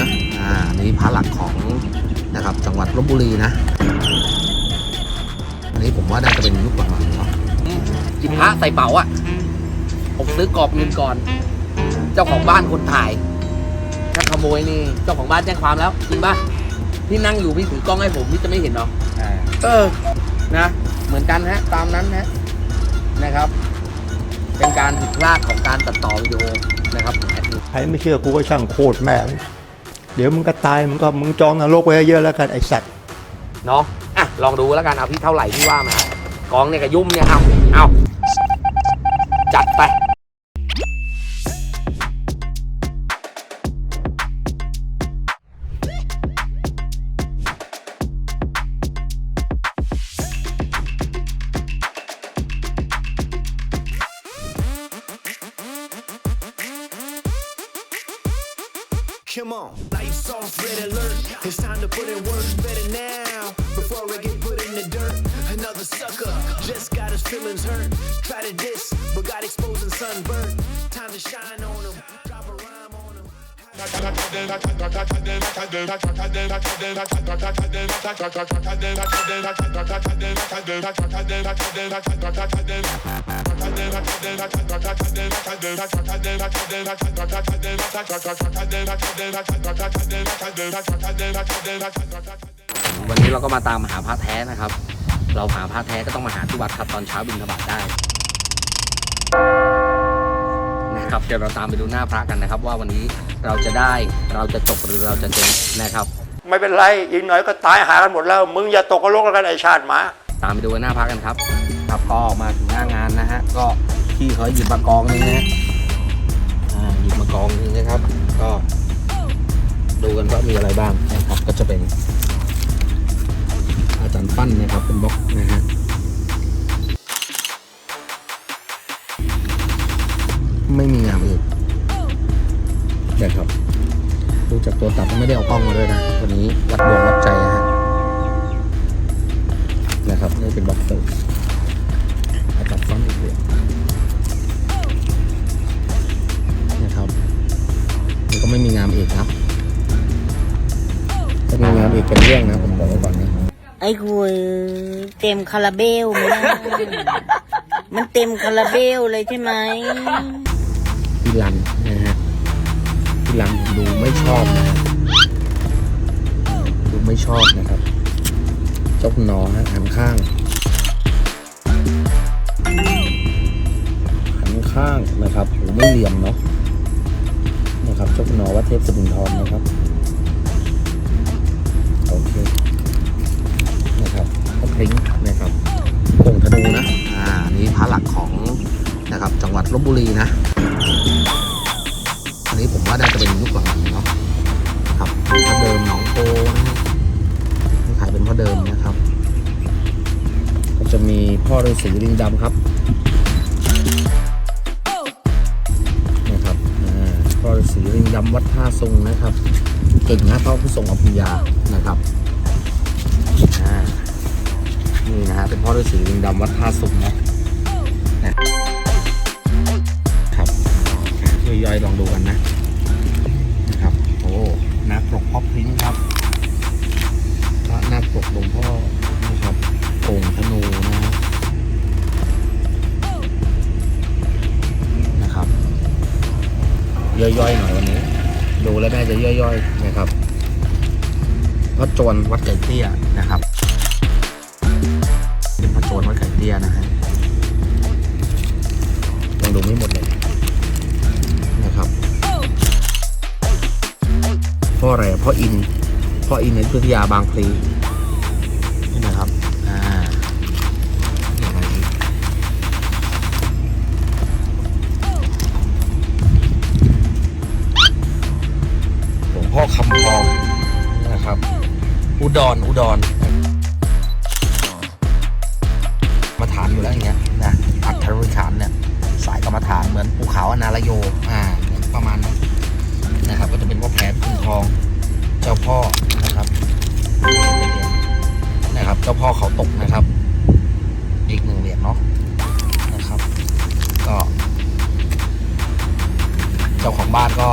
นะ อ่า นี่พระหลักของนะครับจังหวัดลบบุรีนะ อันนี้ผมว่าน่าจะเป็นยุคหลังๆเนาะจิบพระใส่เป๋าอะ ผมซื้อกรอบเงินก่อน เจ้าของบ้านคนถ่าย ถ้าขโมยนี่ เจ้าของบ้านแจ้งความแล้วจริงป่ะพี่นั่งอยู่พี่ถือกล้องให้ผมพี่จะไม่เห็นหรอเออ นะ เหมือนกันฮะ ตามนั้นฮะ นะครับ เป็นการผิดพลาดของการตัดต่อวิดีโอนะครับแอดมินใครไม่เชื่อกูก็ช่างโคตรแม่ง เดี๋ยวมึงก็ตายมึงก็มึงจองนรกไว้เยอะแล้วกันไอ้สัตว์เนาะอะลองดูแล้วกันเอาพี่เท่าไหร่พี่ว่ามา กองเนี่ยกับยุ่มเนี่ยเอาเอาจัดไป Come on, lights off, red alert. It's time to put in work better now. Before I get put in the dirt, another sucker just got his feelings hurt. Try to diss, but got exposed and sunburned. Time to shine on him, drop a rhyme on him. วันนี้เราก็มาตามหาพระแท้นะครับ เราหาพระแท้ก็ต้องมาหาที่วัดครับตอนเช้าบินทบาทได้ ครับเดี๋ยวเราตามไปดูหน้าพระกันนะครับ ว่าวันนี้เราจะได้เราจะจบหรือเราจะเจ๊งนะครับ ไม่เป็นไรอีกหน่อยก็ตายหากันหมดแล้ว มึงอย่าตกนรกแล้วกันไอ้ชาติหมา ตามไปดูหน้าพักกันครับ ครับก็มาถึงหน้างานนะฮะก็พี่เขาหยิบมากองหนึงนะฮะอ่าหยิบมากองหนึงนะครับ ก็ดูกันว่ามีอะไรบ้างนะครับก็จะเป็นอาจารย์ปั้นนะครับเป็นบล็อกนะฮะ ไม่มีงานอื่นนะครับดูจากตัวตัดไม่ได้เอากล้องมาด้วยนะ วันนี้วัดดวงวัดใจนะฮะนะครับนี่เป็นบ็อกเตอร์อาจับฟันอีกเหรียนะครับนี่ก็ไม่มีงานอีกนะถ้ามีงานอีกเป็นเรื่องนะ ผมบอกไว้ก่อนนะไอ้คุยเต็มคาราเบลไหมมันเต็มคาราเบลเลยใช่ไหม พี่รันนะฮะพี่รันผมดูไม่ชอบนะดูไม่ชอบนะครับจ้าคุณนอฮะหันข้างหันข้างนะครับหูไม่เหลี่ยมเนาะนะครับจ้าคุณนอวัดเทพสมินทรนะครับโอเคนะครับก็พริ้งนะครับโป่งธนูนะอ่านนี้พระหลักของนะครับจังหวัดลบบุรีนะ อันนี้ผมว่าน่าจะเป็นยุคหลังๆเนาะครับพ่อเดิมหนองโพนะฮะนี่ขายเป็นพ่อเดิมนะครับ ก็จะมีพ่อฤาษีลิงดำครับนะครับพ่อฤาษีลิงดำวัดท่าทรงนะครับเก่งนะพ่อผู้ทรงอภิญญานะครับนี่นะฮะเป็นพ่อฤาษีลิงดำวัดท่าทรงนะนะ ย่อยลองดูกันนะนะครับโอ้หน้าปกพ่อพริ้งครับพระหน้าปกหลวงพ่อนะครับโป่งธนูนะฮะนะครับ ย่อยๆหน่อยวันนี้ ดูแล้วน่าจะย่อยๆนะครับพระโจรวัดไก่เตี้ยนะครับเป็นพระโจรวัดไก่เตี้ยนะฮะลองดูไม่หมดเลย พ่ออะไรอะพ่ออินพ่ออินในพุทธยาบางพลีนี่นะครับอ่าอะไรอีกหลวงพ่อคำพองนะครับ อุดรอุดรมาฐานอยู่แล้วอย่างเงี้ยนะอัฐรุฐานเนี่ยสายกรรมฐานเหมือนภูเขาอนาลโยอ่าประมาณนั้น นะครับ ก็จะเป็นพ่อแผนคุณทองเจ้าพ่อนะครับนะครับ เจ้าพ่อเขาตกนะครับ อีกหนึ่งเหรียญเนาะนะครับ ก็ เจ้าของบ้านก็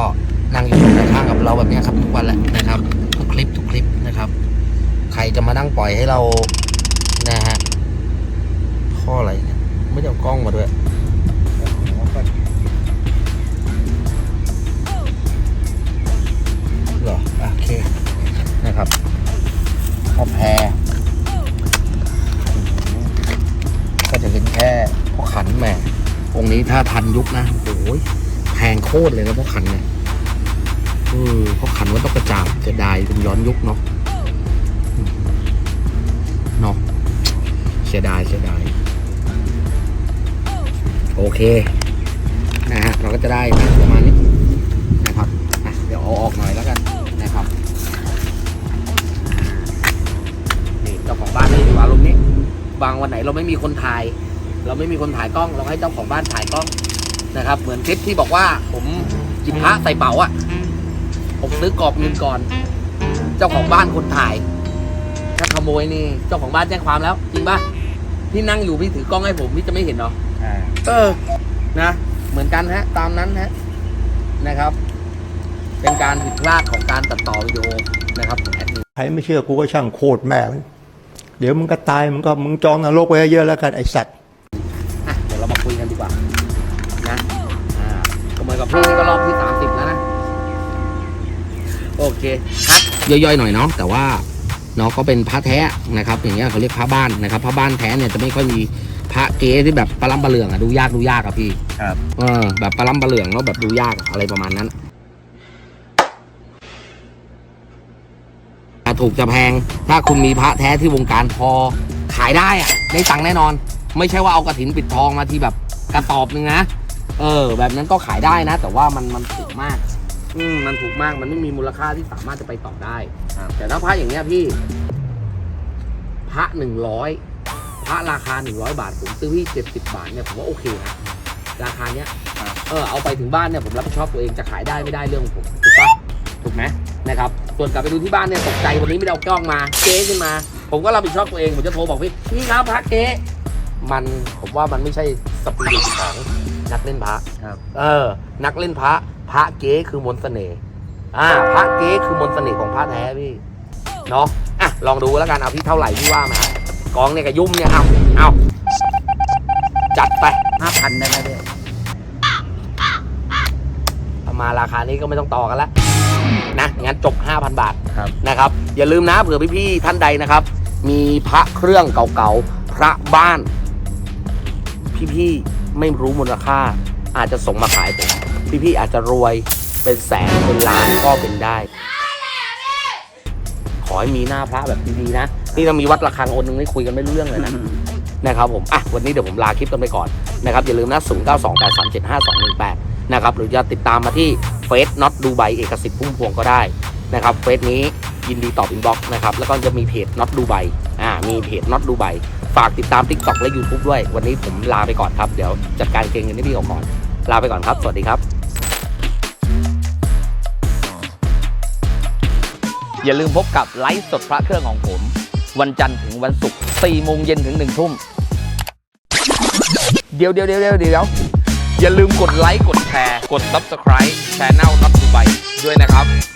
นั่งอยู่ข้างๆกับเราแบบนี้ครับ ทุกวันวันแหละนะครับ ทุกคลิปทุกคลิปนะครับ ใครจะมานั่งปล่อยให้เรานะฮะข้ออะไรเนี่ยไม่ได้เอากล้องมาด้วย เห็นแค่พ่อขันแหม่องค์นี้ถ้าทันยุคนะโอ้ยแพงโคตรเลยนะพ่อขันเนี่ยเออพ่อขันวัดตกกระจาบจะได้เป็นย้อนยุคเนาะเนาะเสียดายเสียดายโอเคนะฮะเราก็จะได้นะประมาณนี้นะครับเดี๋ยวเอาออกหน่อยแล้วกันนะครับนี่เจ้าของบ้านนี่อยู่อารมณ์นี้ บางวันไหนเราไม่มีคนถ่าย เราไม่มีคนถ่ายกล้อง เราให้เจ้าของบ้านถ่ายกล้องนะครับ เหมือนคลิปที่บอกว่าผมจิบพระใส่เป๋าอะผมซื้อกรอบเงินก่อน เจ้าของบ้านคนถ่าย ถ้าขโมยนี่เจ้าของบ้านแจ้งความแล้วจริงปะพี่นั่งอยู่พี่ถือกล้องให้ผมพี่จะไม่เห็นเหรอเออนะเหมือนกันฮะ ตามนั้นฮะนะครับ เป็นการผิดพลาดของการตัดต่อวิดีโอนะครับของแอดมินใครไม่เชื่อกูก็ช่างโคตรแม่มัน เดี๋ยวมึงก็ตายมึงก็มึงจองนรกไว้เยอะแล้วกันไอ้สัตว์อะเดี๋ยวเรามาคุยกันดีกว่านะอ่าก็เหมือนกับพี่นี่ก็รอบที่สามสิบแล้วนะ โอเคครับย่อยๆหน่อยเนาะแต่ว่าเนาะก็เป็นพระแท้นะครับ อย่างเงี้ยเขาเรียกพระบ้านนะครับพระบ้านแท้เนี่ยจะไม่ค่อยมีพระเก๊ที่แบบปลาลัมปลาเหลืองอะดูยากดูยากอะพี่ครับ เออแบบปลาลัมปลาเหลืองแล้วแบบดูยากอะอะไรประมาณนั้น ถ้าถูกจะแพง ถ้าคุณมีพระแท้ที่วงการพอขายได้อะได้ตังค์แน่นอน ไม่ใช่ว่าเอากระถินปิดทองมาที่แบบกระสอบนึงนะเออ แบบนั้นก็ขายได้นะ แต่ว่ามันมันถูกมากอืมมันถูกมากมันไม่มีมูลค่าที่สามารถจะไปต่อได้แต่ถ้าพระอย่างเงี้ยพี่ พระหนึ่งร้อยพระราคาหนึ่งร้อยบาท ผมซื้อพี่เจ็ดสิบาทเนี่ยผมว่าโอเคนะราคาเนี้ยเออเอาไปถึงบ้านเนี่ยผมรับผิดชอบตัวเองจะขายได้ไม่ได้เรื่องของผมถูกปะถูกไหมนะครับ ส่วนกลับไปดูที่บ้านเนี่ยตกใจวันนี้ไม่ได้เอากล้องมาเก๊ขึ้นมา ผมก็รับผิดชอบตัวเองผมจะโทรบอกพี่พี่ครับพระเก๊มันผมว่ามันไม่ใช่สปิริตของนักเล่นพระครับเออ นักเล่นพระพระเก๊คือมนต์เสน่ห์อ่าพระเก๊คือมนต์เสน่ห์ของพระแท้พี่เนาะอะลองดูแล้วกันเอาพี่เท่าไหร่พี่ว่ามากองเนี่ยกับยุ่มเนี่ยเอาเอาจัดไปห้าพันได้ไหมเนี่ยเอามาราคานี้ก็ไม่ต้องต่อกันละ นะงั้นจบ 5,000 บาทครับ นะครับ อย่าลืมนะเผื่อพี่ๆท่านใดนะครับ มีพระเครื่องเก่าๆ พระบ้าน พี่ๆไม่รู้มูลค่า อาจจะส่งมาขายผมพี่ๆอาจจะรวยเป็นแสนเป็นล้านก็เป็นได้ ขอให้มีหน้าพระแบบดีๆนะ นี่ถ้ามีวัดระฆังองค์นึงนี่คุยกันไม่รู้เรื่องเลยนะนะครับผมอะวันนี้เดี๋ยวผมลาคลิปกันไปก่อนนะครับอย่าลืมนะ0 9 2 8 3 7 5 2 1 8 นะครับหรือจะติดตามมาที่เฟซน็อตดูไบเอกสิทธิ์พุ่มพวงก็ได้นะครับเฟซนี้ยินดีตอบอินบ็อกซ์นะครับแล้วก็จะมีเพจน็อตดูไบอ่ามีเพจน็อตดูไบฝากติดตาม t ิ k t o k และ YouTube ด้วย วันนี้ผมลาไปก่อนครับ เดี๋ยวจัดการเกงเงินให้พี่ก่อน ลาไปก่อนครับ สวัสดีครับ อย่าลืมพบกับไลฟ์สดพระเครื่องของผม วันจันทร์ถึงวันศุกร์4โมงเย็นถึง1ทุ่ม เดี๋ยวเดี๋ยวเดี๋ยวเดี๋ยวเดียวอย่าลืมกดไลค์กด ร์ กด Subscribe Channel Not Dubai ด้วยนะครับ